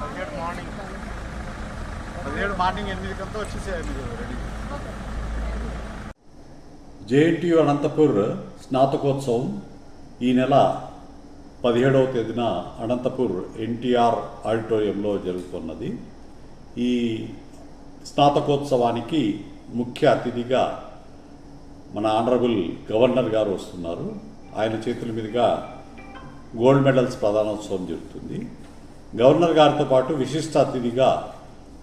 పదిహేడు మార్నింగ్. పదిహేడు morning ready. JNTU Anantapur స్నాతకోత్సవం ఈ నెల పదిహేడవ తేదీన అనంతపూర్ ఎన్టీఆర్ ఆడిటోరియంలో జరుగుతున్నది. ఈ స్నాతకోత్సవానికి ముఖ్య అతిథిగా మన ఆనరబుల్ గవర్నర్ గారు వస్తున్నారు. ఆయన చేతుల మీదుగా గోల్డ్ మెడల్స్ ప్రధానోత్సవం జరుగుతుంది. గవర్నర్ గారితో పాటు విశిష్ట అతిథిగా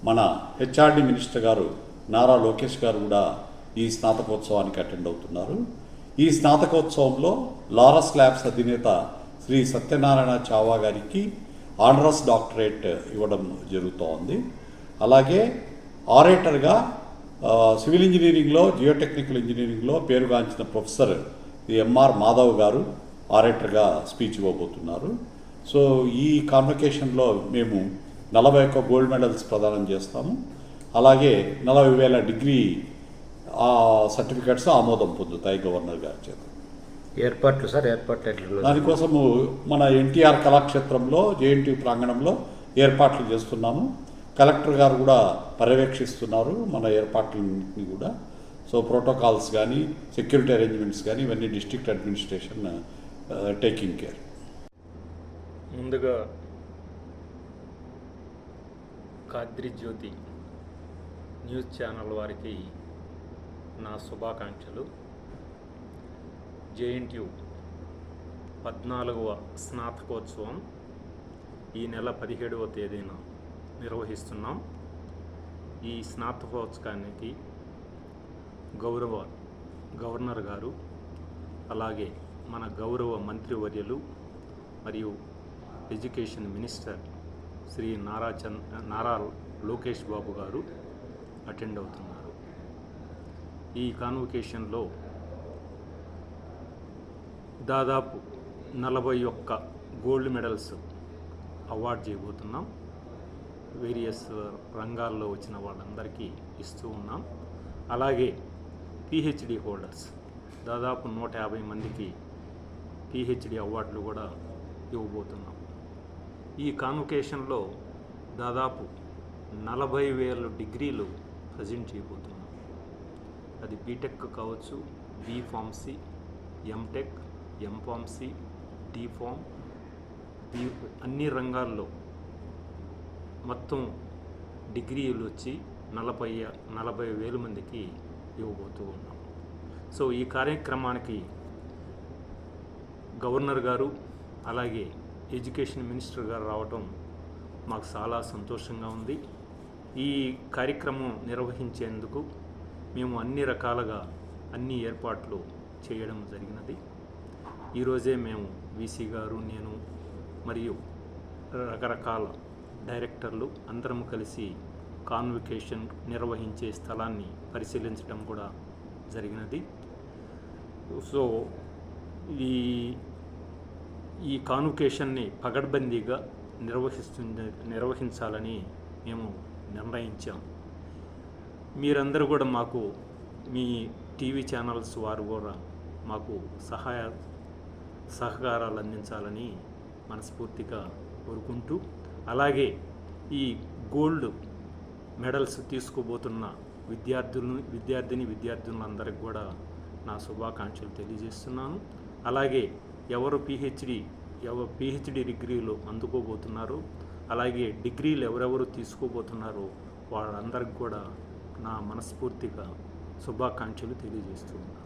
మన హెచ్ఆర్డి మినిస్టర్ గారు నారా లోకేష్ గారు కూడా ఈ స్నాతకోత్సవానికి అటెండ్ అవుతున్నారు. ఈ స్నాతకోత్సవంలో లారస్ ల్యాబ్స్ అధినేత శ్రీ సత్యనారాయణ చావా గారికి ఆనరస్ డాక్టరేట్ ఇవ్వడం జరుగుతోంది. అలాగే ఆరేటర్గా సివిల్ ఇంజనీరింగ్లో జియోటెక్నికల్ ఇంజనీరింగ్లో పేరుగాంచిన ప్రొఫెసర్ ఎంఆర్ మాధవ్ గారు ఆరేటర్గా స్పీచ్ ఇవ్వబోతున్నారు. సో ఈ కాన్వకేషన్లో మేము నలభై ఒక్క గోల్డ్ మెడల్స్ ప్రదానం చేస్తాము. అలాగే నలభై వేల డిగ్రీ ఆ సర్టిఫికెట్స్ ఆమోదం పొందుతాయి గవర్నర్ గారి చేత. ఏర్పాట్లు సార్ ఏర్పాట్లు దానికోసము మన ఎన్టీఆర్ కళాక్షేత్రంలో జేఎన్టీ ప్రాంగణంలో ఏర్పాట్లు చేస్తున్నాము. కలెక్టర్ గారు కూడా పర్యవేక్షిస్తున్నారు మన ఏర్పాట్లన్నింటినీ కూడా. సో ప్రోటోకాల్స్ కానీ సెక్యూరిటీ అరేంజ్మెంట్స్ కానీ ఇవన్నీ డిస్ట్రిక్ట్ అడ్మినిస్ట్రేషన్ టేకింగ్ కేర్. ముందుగా కాద్రి జ్యోతి న్యూస్ ఛానల్ వారికి నా శుభాకాంక్షలు. జేఎన్టీయు పద్నాలుగవ స్నాతకోత్సవం ఈ నెల పదిహేడవ తేదీన నిర్వహిస్తున్నాం. ఈ స్నాతకోత్సవానికి గౌరవ గవర్నర్ గారు అలాగే మన గౌరవ మంత్రివర్యులు మరియు education minister Shri Nara Chand Nara Lokesh Babu garu attend అవుతున్నారు. ఈ కాన్వకేషన్లో దాదాపు నలభై ఒక్క గోల్డ్ మెడల్స్ అవార్డు చేయబోతున్నాం. వేరియస్ uh, రంగాల్లో వచ్చిన వాళ్ళందరికీ ఇస్తూ ఉన్నాం. అలాగే పిహెచ్డి హోల్డర్స్ దాదాపు నూట యాభై మందికి పిహెచ్డి అవార్డులు కూడా ఇవ్వబోతున్నాం. ఈ కాన్వకేషన్లో దాదాపు నలభై వేల డిగ్రీలు ప్రజెంట్ చేయబోతున్నాం. అది బీటెక్ కావచ్చు B pharmacy MTech MPharmacy DPharm B అన్ని రంగాల్లో మొత్తం డిగ్రీలు వచ్చి నలభై నలభై వేల మందికి ఇవ్వబోతూ ఉన్నాం. సో ఈ కార్యక్రమానికి గవర్నర్ గారు అలాగే ఎడ్యుకేషన్ మినిస్టర్ గారు రావటం మాకు చాలా సంతోషంగా ఉంది. ఈ కార్యక్రమం నిర్వహించేందుకు మేము అన్ని రకాలుగా అన్ని ఏర్పాట్లు చేయడం జరిగినది. ఈరోజే మేము వీసీ గారు నేను మరియు రకరకాల డైరెక్టర్లు అందరం కలిసి కాన్వికేషన్ నిర్వహించే స్థలాన్ని పరిశీలించడం కూడా జరిగినది. సో ఈ ఈ కాన్వకేషన్ని పగడ్బందీగా నిర్వహిస్తుంది నిర్వహించాలని మేము నిర్ణయించాం. మీరందరూ కూడా మాకు మీ టీవీ ఛానల్స్ వారు కూడా మాకు సహాయ సహకారాలు అందించాలని మనస్ఫూర్తిగా కోరుకుంటూ అలాగే ఈ గోల్డ్ మెడల్స్ తీసుకోబోతున్న విద్యార్థులను విద్యార్థిని విద్యార్థులందరికీ కూడా నా శుభాకాంక్షలు తెలియజేస్తున్నాను. అలాగే ఎవరు పిహెచ్డి ఎవరు పిహెచ్డి డిగ్రీలు అందుకోబోతున్నారో అలాగే డిగ్రీలు ఎవరెవరు తీసుకోబోతున్నారో వాళ్ళందరికి కూడా నా మనస్ఫూర్తిగా శుభాకాంక్షలు తెలియజేస్తున్నాను.